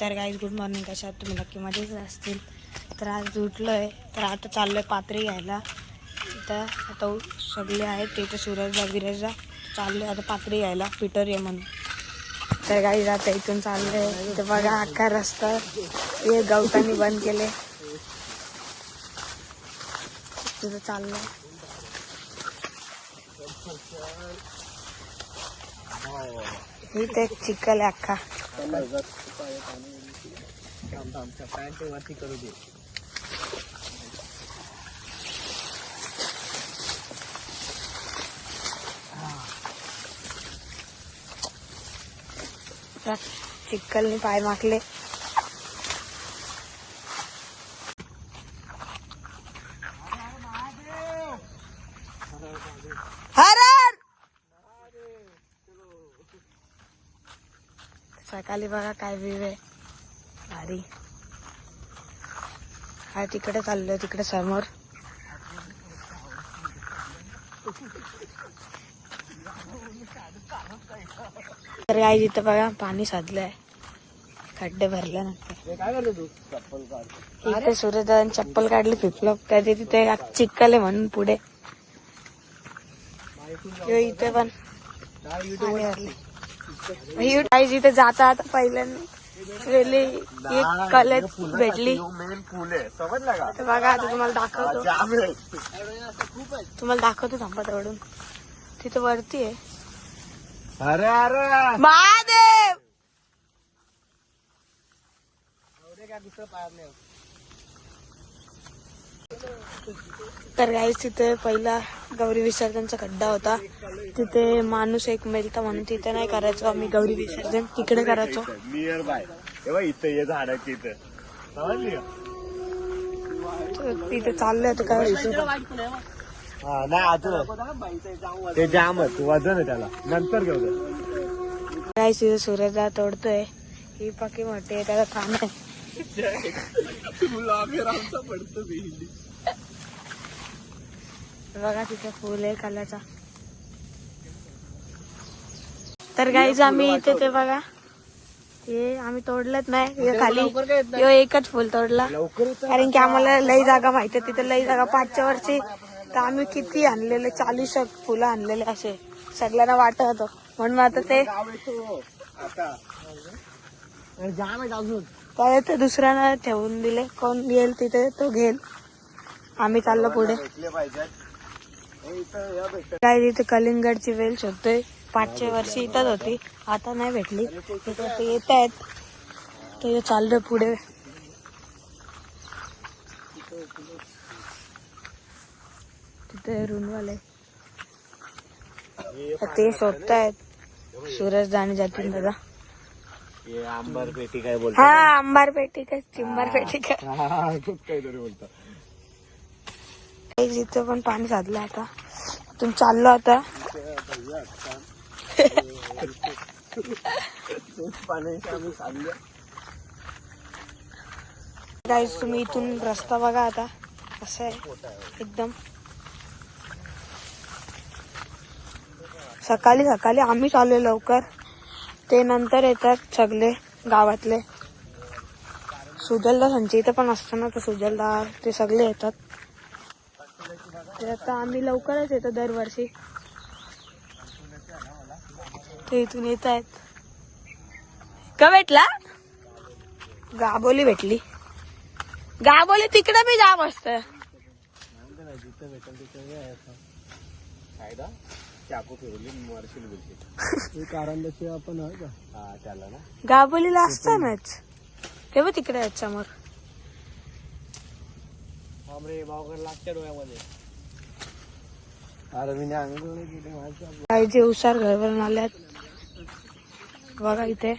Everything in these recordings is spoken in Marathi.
तर गाईज गुड मॉर्निंग कशा तुम्ही? नक्की मजेच असतील. तर आज उठलो आहे तर आता चाललो आहे पात्री घ्यायला. तर आता सगळे आहेत. तिथं सूरजला विरजला चाललो आहे आता पात्री घ्यायला. पीटर ये म्हणून. तर गाईज आता इथून चाललो आहे इथं बघा अख्खा रस्ता. हे गवतानी बंद केले. तिथं चाललं आहे हो, हो, हो. इथे एक चिखल आहे अख्खा. वरती करू दे चिक्कलनी पाय माखले सकाळी बघा काय व्ह्यू आहे. भारी. हा तिकडे चाललोय तिकडे समोर. तर गाई तिथं बघा पाणी साधलंय. खड्डे भरले नंतर काय तू? इथे सूर्यदान चप्पल काढली फ्लिपफ्लॉप त्याचे तिथे चिक्कल आहे म्हणून पुढे. इथे पण. ही गाईज इथे जाता आता पहिल्यांदा गेली एक कलेज भेटली. का? तर बघा आता तुम्हाला दाखवतो. तुम्हाला दाखवतो थांबा तेवढून. तिथे वरती आहे. अरे अरे. महादेव! काय दुसरं पाहत नाही. तर गाईज तिथे पहिला गौरी विसर्जनचा खड्डा होता. तिथे माणूस एक मेलता म्हणून तिथे नाही करायचो आम्ही गौरी विसर्जन तिकडे करायचो. नियर बाय इथं ये झाडाची इथं समजली का? तर तिथे चाललंय तर काय हा नाही अजून ते जाम वजन त्याला. नंतर घेऊ दे. काय तिथे सूर्यदा तोडतोय. ही पक्की मोठी आहे त्याला खाण आहे पडतो बघा तिथे फुल आहे कलाचा तर गाईज आम्ही इथे ते बघा. हे आम्ही तोडलंच नाही. हे खाली. एकच फुल तोडला. कारण की आम्हाला लई जागा माहिती तिथे लई जागा. पाचच्या वर्षी तर आम्ही किती आणलेले? चाळीस फुलं आणलेले असे. सगळ्यांना वाटत होतं. म्हणून आता ते काय ते दुसऱ्यांना ठेवून दिले. कोण येईल तिथे तो घेईल. आम्ही चाललो पुढे. काय तिथे कलिंगडची वेल शोधतोय. पाचशे वर्षी इथंच होती. आता नाही भेटली. तिथे ते येत आहेत. ते चाललोय पुढे. तिथे रुणवाले ते शोधतायत. सूरज दाणे जातील दादा आंबार पेटी काय बोलतो हा अंबार पेटी काय? चिंबार पेटी काय? इथं पण पाणी साधलं आता. तुम्ही चाललो आता. गाईज तुम्ही इथून रस्ता बघा आता. असं आहे? एकदम. सकाळी सकाळी आम्ही आलो लवकर. ते नंतर येतात सगळे गावातले. सुजलदा संची इथं पण असतं ना तर सुजलदा ते सगळे येतात. ते आता आम्ही लवकरच येतो दरवर्षी. ते इथून येत आहेत. का भेटला? गाबोली भेटली. गाबोली तिकडे बी जाम असत. हा गाबोलीला असतानाच. ते बघ तिकडे आहेत समोर रे भावकर लागच्या डोळ्यामध्ये. अरे मी माझ्या उसार घरवरून आल्यात बघा इथे.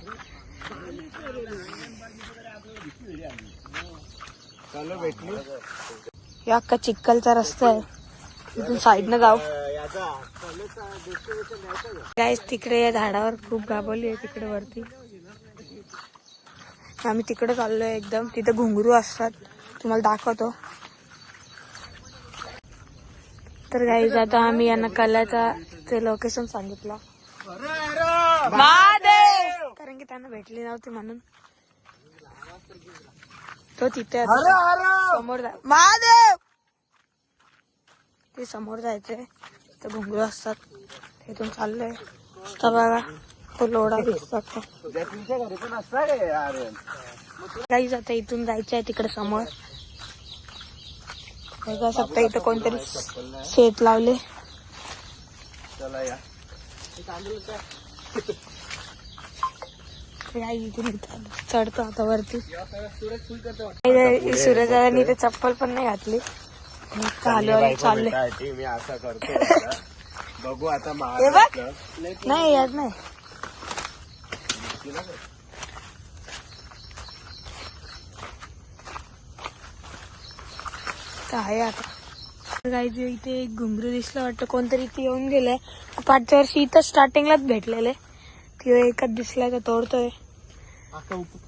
हे अख्खा चिक्कलचा रस्ता आहे. इथून साईडनं जाऊ. गाईस तिकडे या झाडावर खूप गाबोली आहे तिकडे वरती. आम्ही तिकडे चाललोय एकदम. तिथे घुंगरू असतात. तुम्हाला दाखवतो. तर गाईज आता आम्ही यांना कलाचा ते लोकेशन सांगितलं. कारण की त्यांना भेटली नव्हती म्हणून. तो तिथे. समोर महादेव! ते समोर जायचंय तर घुंगरू असतात. तिथून चाललंय. बघा तो लोडा दिसतो. तुमच्या घरी पण असणार आहे आर्यन काहीच आता इथून जायचंय तिकडे समोर. बघा शकता इथं कोणतरी शेत लावले. चला या. काही इथून इथं चढतो आता वरती. सूरज फुल करतो. सूर्यदादांनी ते चप्पल पण नाही घातली. चालू चालले मी असं करतो. बघू आता नाही याद नाही. तर आहे आता. ते इथे एक घुंगरू दिसलं वाटतं. कोणतरी इथे येऊन गेलंय. पाचच्या वर्षी इथं स्टार्टिंगलाच भेटलेले किंवा एकच दिसलाय तर तोडतोय.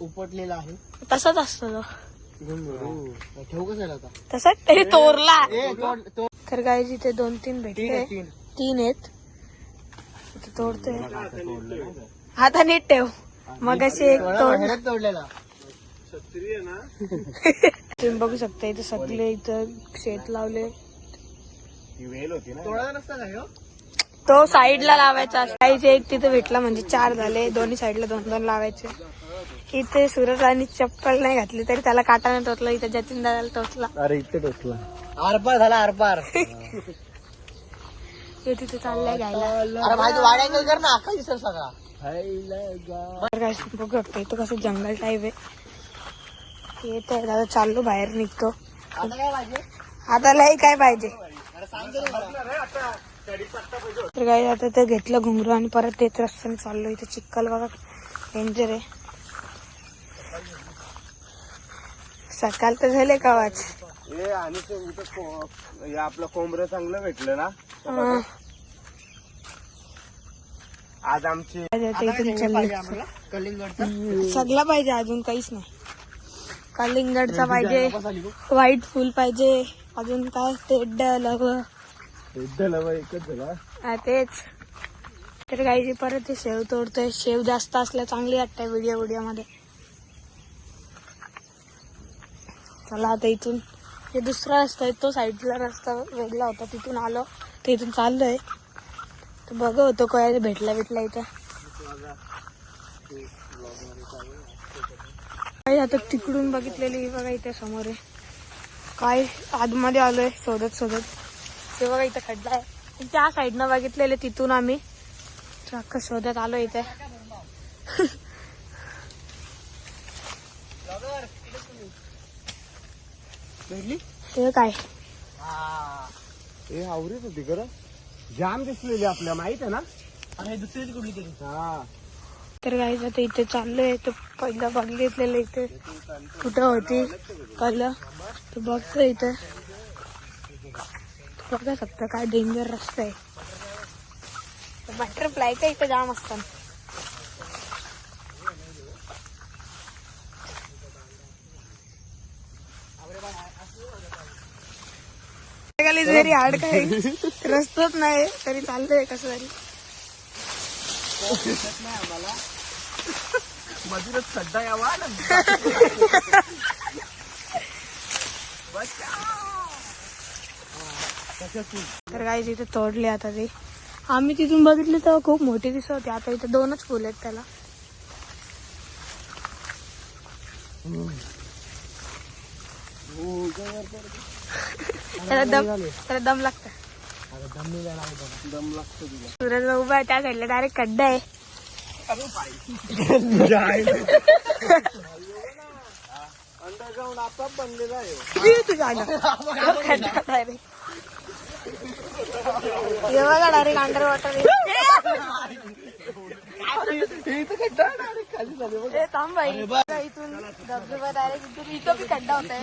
उपटलेला आहे. तसाच असतो तो. ठेवू कसं आता? तसाच? तरी तोरला. तर काही इथे दोन तीन भेटले. तीन. आहेत. तोडतोय. आता नीट ठेव. मग अशी एक तोड. तोडलेला. तुम्ही बघू शकता इथे सगळे इथं शेत लावले. ती वेल होती ना. तोडायला नसता का ह्यो? तो साईडला लावायचा. काहीचे एक तिथे भेटला म्हणजे चार झाले. दोन्ही साईडला दोन दोन लावायचे. इथे सुरत आणि चप्पल नाही घातली तरी त्याला काटा नाही टोचला इथे जतीन दादाला टोचला. अरे इथे टोचला. आरपार झाला आरपार. हे तिथे चाललंय घ्यायला. अरे भाई तू वाड्या कर ना अख्खा दिसेल सगळा. तर काय बघू शकतो इथं कसं जंगल टाईप आहे. येत आहे दादा चाललो बाहेर निघतो. आता काय पाहिजे? आता लय काय पाहिजे? तरी काय आता ते घेतलं घुंगरू आणि परत तेच रस्त्याने चाललो इथे चिक्कल बघा. डेंजर आहे. सकाळ तर झाले का वाच ए आणि ते आपलं कोंबडं चांगलं भेटलं ना. आज आमची सगळा पाहिजे अजून काहीच नाही. कलिंगडचा पाहिजे. व्हाईट फुल पाहिजे. अजून काय? एकच झाला तेच. तर काही परत ते शेव तोडतोय. शेव जास्त असल्या चांगली वाटतंय व्हिडिओ व्हिडिओमध्ये चला आता इथून. हे दुसरा रस्ता आहे तो साईडला रस्ता वेगळा होता. तिथून आलो. तर इथून चाललोय. तर बघ होतो काय भेटला भेटला इथं काय आता तिकडून बघितलेली ही बघा इथे समोर आहे. काय आतमध्ये आलोय शोधत शोधत. ते बघा इथं खड्डा आहे. आणि त्या साईडनं बघितलेले तिथून आम्ही. अख्खं शोधत आलो इथे. हे काय? ए आवरीच होती खरं. जाम दिसलेली आपल्या माहीत आहे ना? अरे दुसरीच कुठली तरी हा. तर काय आता इथे चाललोय. तर पहिलं बघितलेलं इथे. कुठं होती? कळलं तर बघतो इथे बघा फक्त काय डेंजर रस्ता आहे. बटरफ्लाय का इथे जाम असतात जरी हाड काय रस्ताच नाही तरी चाललंय कसं तरी. मधूनच खड्डा यावा ना तर काय इथे तोडले आता ते. आम्ही तिथून बघितले तेव्हा खूप मोठी दिसत होती. आता इथे दोनच फुल आहेत त्याला. त्याला दम त्याला दम लागत दम लागतो तुला सूरज उभा आहे त्या साईडला डायरेक्ट खड्डा आहे. अंडरग्राऊंड आता बनलेला आहे हे बघा डायरेक्ट अंडर वॉटर खाली झाले बघ. थांब बाई. इथून धबधबा डायरेक्ट इथून इथं बी खड्डा होता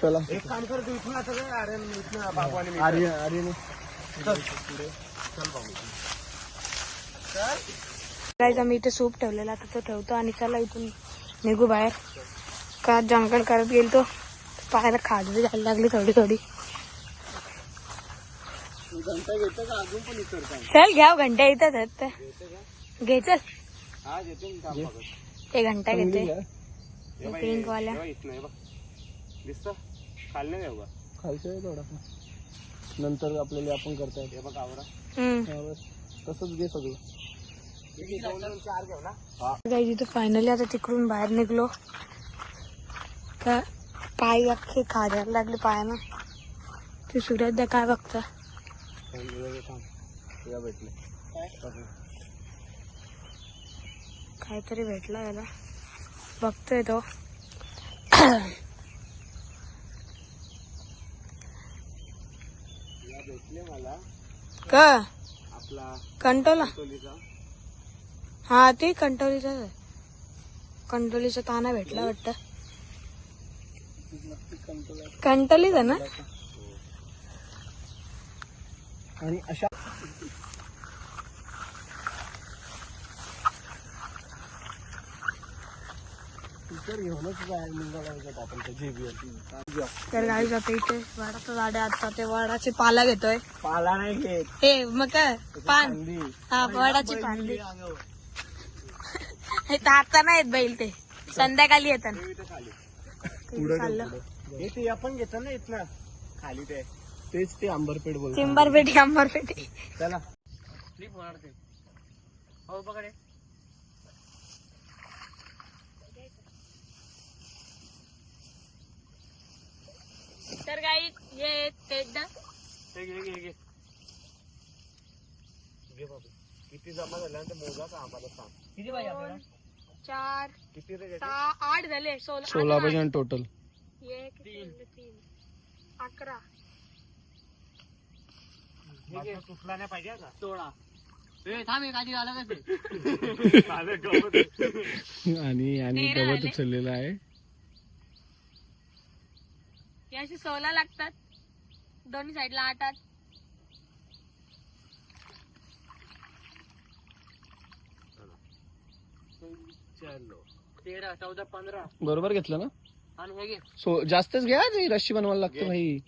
चला. एक काम कर तू इथून आता काय अरे इथून बाबू आणि अरे अरे गाईज आम्ही इथे सूप ठेवलेला आता तो ठेवतो आणि चला इथून निघू बाहेर. का जंगल करत गेल तो पायाला खाजवी जायला लागली थोडी थोडी. घंटा घेतं का? अजून पण उतरता चल घ्या घंटा येतात घे चल. एक घंटा घेते हे बघ, पिंक हे- वाल्या. हे बघ, इथनं हे बघ. दिसतं? खाली नाही जाऊ का खालचं आहे थोडा नंतर आपल्याला आपण करता येते हे बघ आवरा. हम्म. तसंच घे सगळं. चार घेऊ ना. काही तिथे फायनली आता तिकडून बाहेर निघलो. का पाय अख्खे खाजायला लागले पायानं. ते सूर्यदा काय? बघता भेटले काहीतरी भेटला याला बघतोय तो. भेटले मला. का? आपला कंटोला? हा ते कंटोलीचाच आहे. कंटोलीचा ताना भेटला वाटतं. कंटोलीच आहे ना आणि अशा घेऊनच निघाला आपण त्या. तर गाडी जाते इथे वाडाचं झाड आहे. आता ते वाडाचे पाला घेतोय. पाला नाही घेत. हे मग काय? पान. हा वडाची हे तर आता नाही येत बैल ते. संध्याकाळी येतात. हे आपण घेतो ना इथनं. खाली ते. तेच ते अंबरपेठ बोलतो चिंबर पेटी अंबर पेटी चला स्लिप होणार ते हो. बघा तर काही हे किती जमा झाल्यानंतर मोजा का आम्हाला सांग. किती पाहिजे आपल्याला? चार किती रे सहा आठ झाले सोळा सोळा पाहिजे टोटल एक तीन. तीन. अकरा. तुटला नाही पाहिजे का? सोळा. थांब एक आधी झालं आणि आणि तेरा गवत. उचललेलं आहे. याशी सोळा लागतात. दोन्ही साईडला आठ आठ तेरा चौदा पंधरा. बरोबर घेतलं ना? आणि हे घे. सो जास्तच घ्या रे रशी बनवायला लागतो भाई.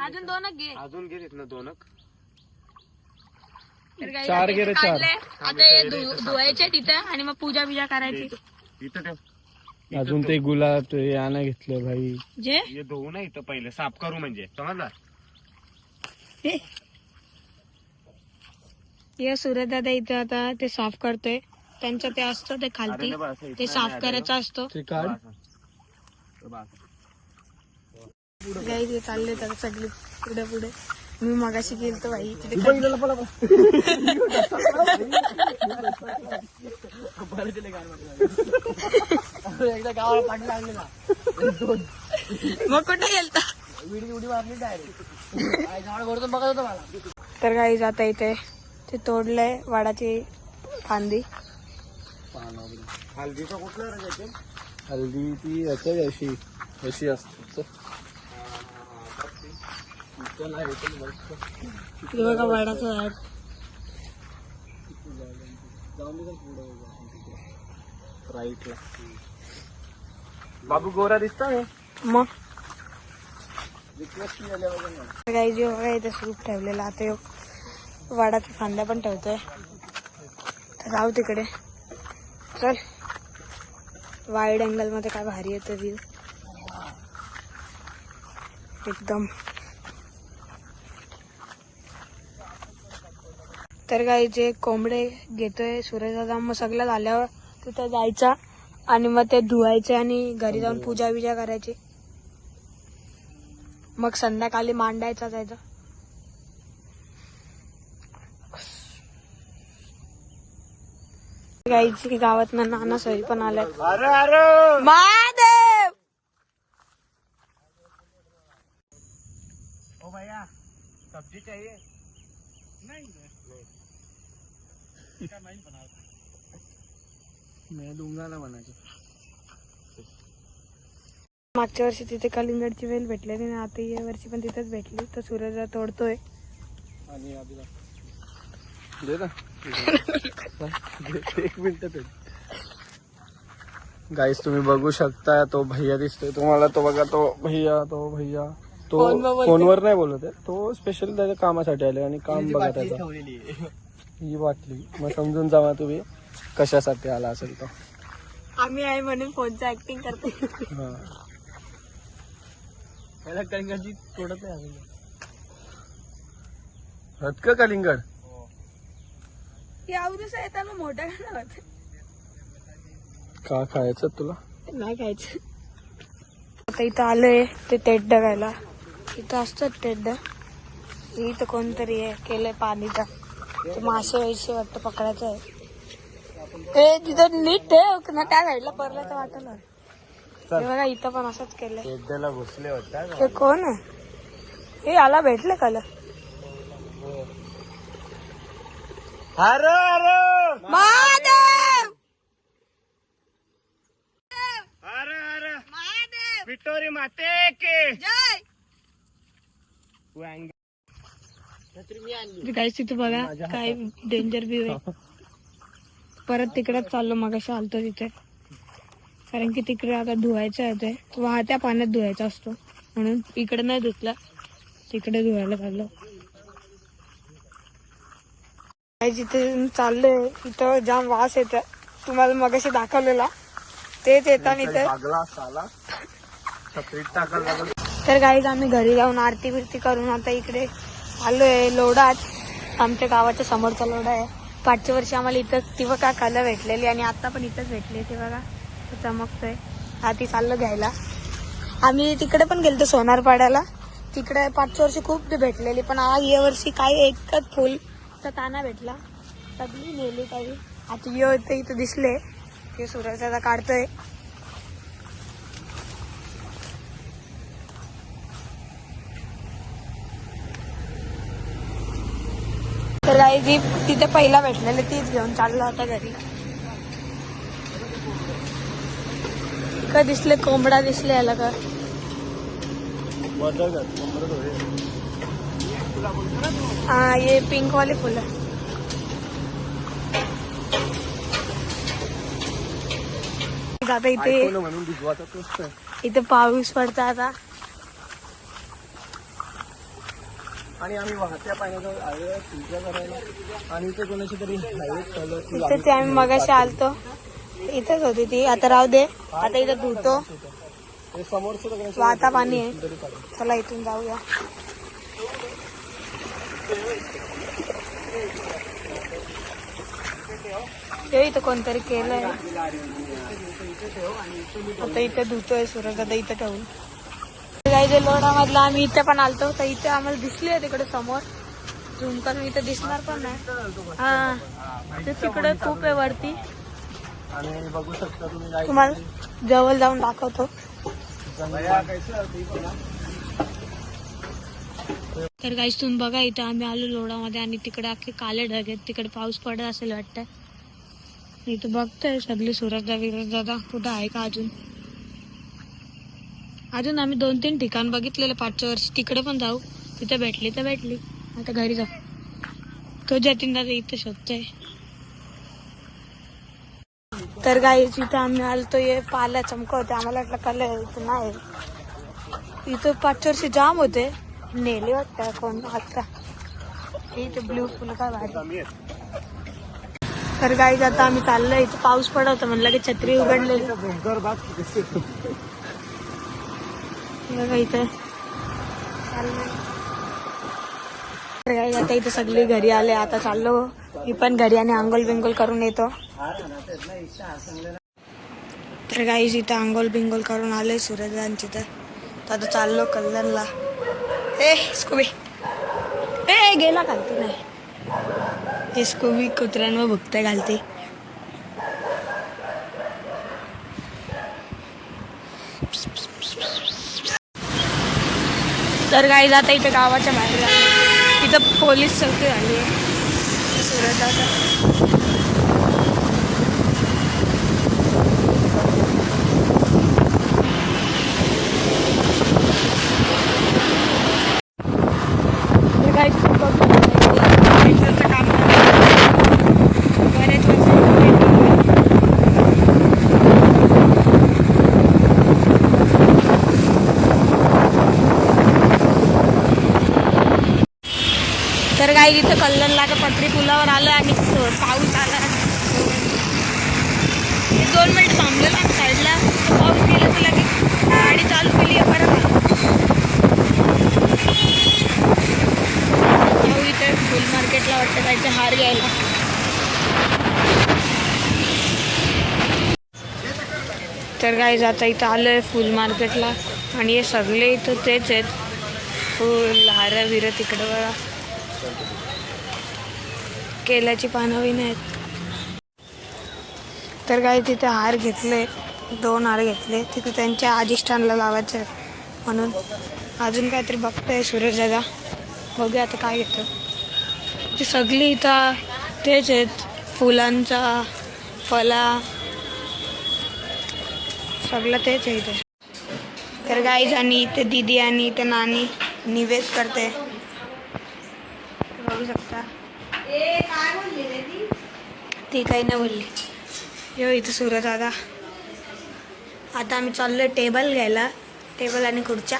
अजून दोनच घे. अजून घे तिथनं दोनक तर काही चार आता घे रे, चार. काढले. आता हे धु- धुवायचे तिथे आणि मग पूजा बिजा करायची. इथं ठेव. अजून ते गुलाब ते यानं घेतलं भाई. जे? हे धुवू ना इथं पहिले साफ करू म्हणजे समजला हे सूर्यदादा इथे आता ते साफ करतोय. त्यांचं ते असतं ते खालती. अरे बस, इथं ते साफ नाही करायचं असतं. ते काढ. बस. गाई ते चालले तर सगळे पुढे पुढे. मी मगाशी गेलतो एकदा गावाला लागले ना मग कुठे गेलता? उडी उडी मारली डायरेक्ट करतो बघत होतो मला तर काही जाता इथे. ते तोडलंय वाडाची फांदी. हल्दीचा कुठला हल्दी ती याच्या अशी अशी असते. बघा वाडाचं झाड. बाबू गोरा दिसतोय? मग? काही जे बघा इथे सूप ठेवलेला. आता ह्यो वाडाच्या फांद्या पण ठेवतोय. तर जाऊ तिकडे. चल. वाईड अँगलमध्ये काय भारी येतं व्ह्यू एकदम. तर काही जे कोंबडे घेतोय सूर्यदादा मग सगळं झाल्यावर तिथं जायचा आणि मग ते धुवायचे आणि घरी जाऊन पूजा बिजा करायची. मग संध्याकाळी मांडायचा जायचा. गाईची गावात नाना सरी पण आलाय महादेव! ओ भैया सब्जी चाहिए? नहीं। म्हणायचं मागच्या वर्षी तिथे कलिंगडची वेल भेटलेली ना आता या वर्षी पण तिथेच भेटली. तर सूरज तोडतोय. आणि आधीला दे ना. एक मिनिट ते गाईस तुम्ही बघू शकता तो भैया दिसतोय. तुम्हाला तो बघा तो भैया तो भैया. तो फोनवर नाही बोलत आहे. तो स्पेशल त्याच्या कामासाठी आले आणि काम बघा त्याचं. ही वाटली. मग समजून जावा तुम्ही कशासाठी आला असेल तो आम्ही आहे म्हणून फोनचं ऍक्टिंग करते? त्याला कलिंगडची तोडत नाही अजून हत का कलिंगड? यावरूस येताना मोठा का होत. का खायचं तुला? नाही खायचं. आता इथं आलोय ते टेट बघायला इथं असतात टेट इथं कोणतरी आहे केलंय पाणीचा. ते मासे वैसे वाटतं पकडायचं आहे. ए तिथं नीट ठेव ना काय घडलं परला तर वाटलं हे बघा इथं पण असंच केलंय. एकदाला घुसले होता कोण आहे? हे याला भेटले का अरे अरे महादेव! अरे अरे विटोरी माते के! जय! गाईस तिथे बघा काय डेंजर व्यू आहे. परत तिकडेच चाललो मग आलतो तिथे. कारण की तिकडे आता धुवायचं आहे ते. वाहत्या पाण्यात धुवायचा असतो. म्हणून इकडे नाही धुतला तिकडे धुवायला चाललो इथे चाललोय. इथं जाम वास येत तुम्हाला मगाशी दाखवलेला. तेच येताना इथे. लागला साला. छत्रीत टाकायला लागल. तर गाईज आम्ही घरी जाऊन आरती बिरती करून आता इकडे आलोय लोडात. आमच्या गावाच्या समोरचा लोडा आहे. पाचच्या वर्षी आम्हाला इथं ती बघा कला भेटलेली आणि आता पण इथंच भेटली ते बघा. चमकतोय. आधी चाललं घ्यायला. आम्ही तिकडे पण गेलतो सोनारपाड्याला. तिकडे पाचशे वर्षी खूप भेटलेली पण आज या वर्षी काय एकच फुलचा ताना भेटला. सगळी नेली काही. आता यो इथं दिसले. ते सूर्याचा काढतोय. तर आई जी तिथे पहिला भेटलेले तीच घेऊन चाललो होता घरी. का दिसले कोंबडा दिसले याला का? हा ये पिंक वाले फुलं आता इथे. इथे पाऊस पडता आता. आणि आम्ही वाहत्या करायला. आणि इथे कोणाची तरी. ती इथे ते आम्ही मगाशी आलतो. इथेच होती ती. आता राहू दे. आता इथं धुतो. समोरचं वाहता पाणी आहे. चला इथून जाऊया. ते इथं कोणतरी केलंय. आता इथे धुतोय सुरज. आता इथं ठेवून. जायचे लोणामधला आम्ही इथे पण आलतो. तर इथे आम्हाला दिसली तिकडे समोर. झुम करून इथे दिसणार पण नाही. हा. ते तिकडे खूप आहे वरती. बघू शकता तुम्हाला जवळ जाऊन दाखवतो. तर काहीच तुम्ही बघा इथं आम्ही आलो लोडामध्ये आणि तिकडे अख्खे काले ढग आहेत. तिकडे पाऊस पडत असेल वाटतं इथं बघतोय सगळे सुरजदा विरजदा दादा कुठं आहे का अजून? अजून आम्ही दोन तीन ठिकाण बघितलेलं पाचच्या वर्षी. तिकडे पण जाऊ. तिथे भेटली तर भेटली. आता घरी जाऊ. तो जतीन दादा इथं शोधतोय. तर गाई इथं आम्ही आलतो ये पाला चमकवते आम्हाला वाटलं कलर इथं नाही. इथं पाच वर्ष जाम होते. नेले वाटतं कोण आता. इथं ब्ल्यू फुल काय भारी. तर गाई आता आम्ही चाललोय. इथं पाऊस पडवतो म्हणलं की छत्री उघडलेली. बघा इथे. तर आता इथं सगळी घरी आले आता चाललो. मी पण घरी आणि आंघोल बिंगोल करून येतो. तर गाईज इथं आंघोल बिंगोल करून आले सूरजांची तर. तर आता चाललो कल्याणला. ए स्कूबी. ए गेला घालते नाही. हे स्कूबी कुत्र्यांवर भुकते घालते. तर काही जाता इथं गावाच्या बाहेर तिथं पोलीस चौकी झाली आहे. सुरत आता तर काय बघू पेट्रोलचं काम बरेच वर्ष तर काय तिथं कल्लनला का पत्री पुलावर आलं आणि पाऊस आला. दोन मिनिट थांबलं थांबलेला आम्ही साईडला. पाऊस गेलं तर लगेच गाडी चालू केली आहे बरं का जाऊ इथे फुल मार्केटला वाटतं जायचं हार घ्यायला. तर काय जाता इथं आलं आहे फुल मार्केटला आणि हे सगळे इथं तेच आहेत. फुल हारं बिरं तिकडं बघा. केल्याची पानं बी नाहीत. तर काही तिथे हार घेतले दोन हार घेतले. तिथे त्यांच्या अधिष्ठानला लावायचं आहे म्हणून. अजून काहीतरी बघतोय सूरज दादा. बघूया आता काय घेतो. ते सगळी इथं तेच आहेत. फुलांचा फला. सगळं तेच आहे इथे. तर गाईज आणि इथे दिदी आणि इथे नानी निवेद करते. बघू शकता. ती? काही नाही बोलली. यो इथं सूरज दादा. आता आम्ही चाललोय टेबल घ्यायला टेबल आणि खुर्च्या.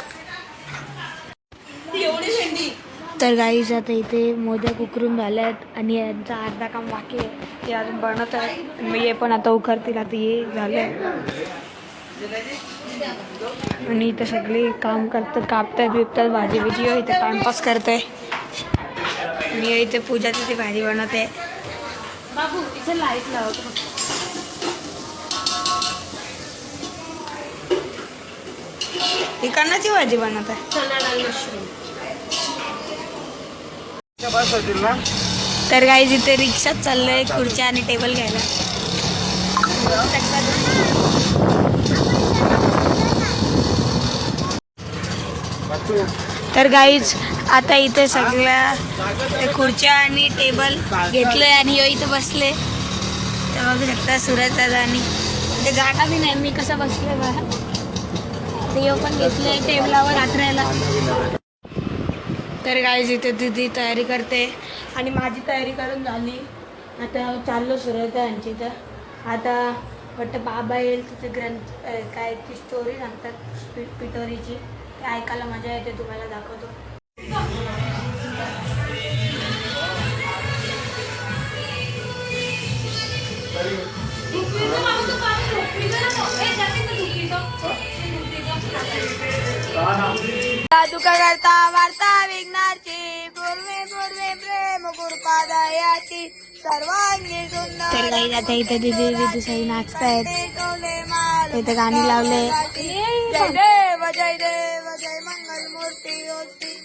तर गाईज आता इथे मोदक उकरून झाल्यात आणि यांचा अर्धा काम बाकी आहे. ते अजून बनवत आहेत. आणि हे पण आता उकरतील. आता हे झालंय. आणि इथे सगळे काम करतात कापतात बिपतात भाजी बिजी इथे टाइमपास करते आणि हे इथे पूजाची ती भाजी बनवते. बाबू इथे लाइट लावतो ही कणाची भाजी बनवत. आहे तर काही इथे रिक्षात चाललोय खुर्च्या आणि टेबल घ्यायला. तर गाईज आता इथे सगळ्या खुर्च्या आणि टेबल घेतलंय आणि यो इथे बसले. तर बघू शकता सुरज दादा आणि ते जागा बी नाही मी कसं बसले बघा. यो पण घेतलंय टेबलावर रात्रायला तर गाईज इथे दिदी तयारी करते आणि माझी तयारी करून झाली. आता चाललो सुरत यांची इथं. आता वाटतं बाबा येईल तिथे ग्रंथ काय ती स्टोरी सांगतात पिटोरीची ते ऐकायला मजा येते तुम्हाला दाखवतो. दुका करता वार्ता विघ्नाची पूर्वे पूर्वे प्रेम कृपा दयाची सर्वांगी सुंदर आता इथे दिदी दिदी सही नाचतायत इथे गाणी लावले. जय देव जय देव जय मंगल मूर्ती होती. मंगल मूर्ती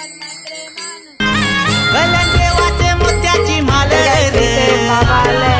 मान श्रावण मात्रे मोत्याची माल रे.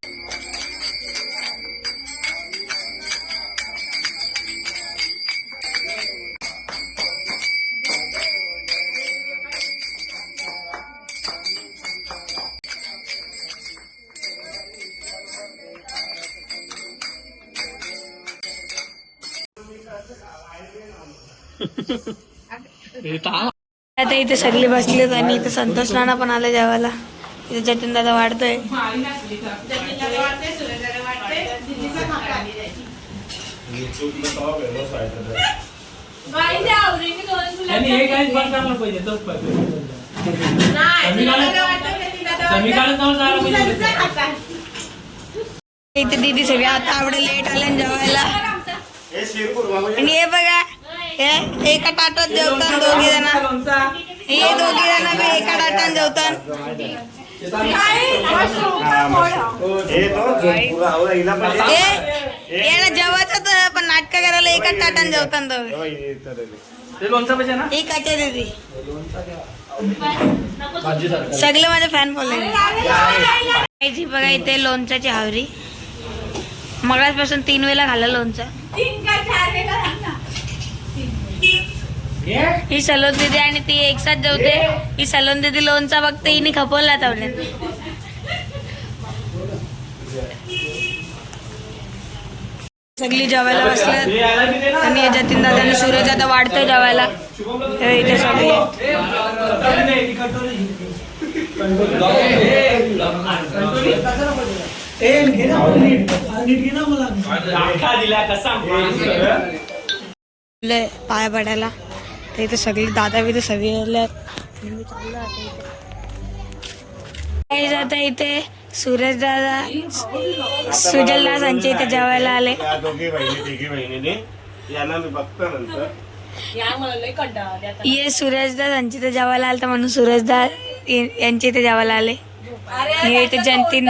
इथे सगळे बसलेत आणि इथे संतोष नाना पण आले जेवायला. इथे जतीन दादा वाढतोय. इथे दिदी सगळे आता आवडे लेट आले ना जेवायला. आणि हे बघा हे एका ताटात जेवतात दोघी जण. हे दोघी जण बी एका ए याला जेवायचं तर पण नाटक करायला एकाच ताटान जेवतात दोघे. एक आच्या दीदी सगळे माझे फॅन फॉलोइंग जी बघा इथे लोणच्याची हावरी. मगाचपासून तीन वेळेला खाल्लं लोणचं. ही सलोन दिदी आणि ती एक साथ जेवते. ही सलोन दिदी लोणचा बघते हिने खपवला तावल्यात. सगळी जेवायला बसल्यात. आणि जतीन दादा आणि सूरज आता वाढतोय जेवायला. इथे सगळे. पाया पडायला. तर इथे सगळी दादा बिदा सगळे आता इथे काही आता इथे सूरज दादा सुजल दास यांच्या इथे जेवायला आले. या दोघी बहिणी तिघी बहिणीने. यांना मी बघतो नंतर. ये सूरज दास यांच्या इथे जेवायला आलता म्हणून सूरज दा यांच्या इथे जेवायला आले. हे इथे जयंतीन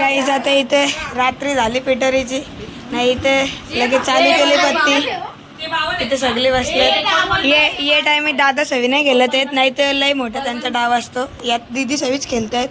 गाईज आता इथे. रात्री झाली पिटरीची नाही इथे लगेच चालू केली पत्ती. इथे सगळे बसले. ये ये टाइम दादा सवी नाही खेळत आहेत नाही तर लय मोठा त्यांचा डाव असतो. यात दिदी सवीच खेळतायत.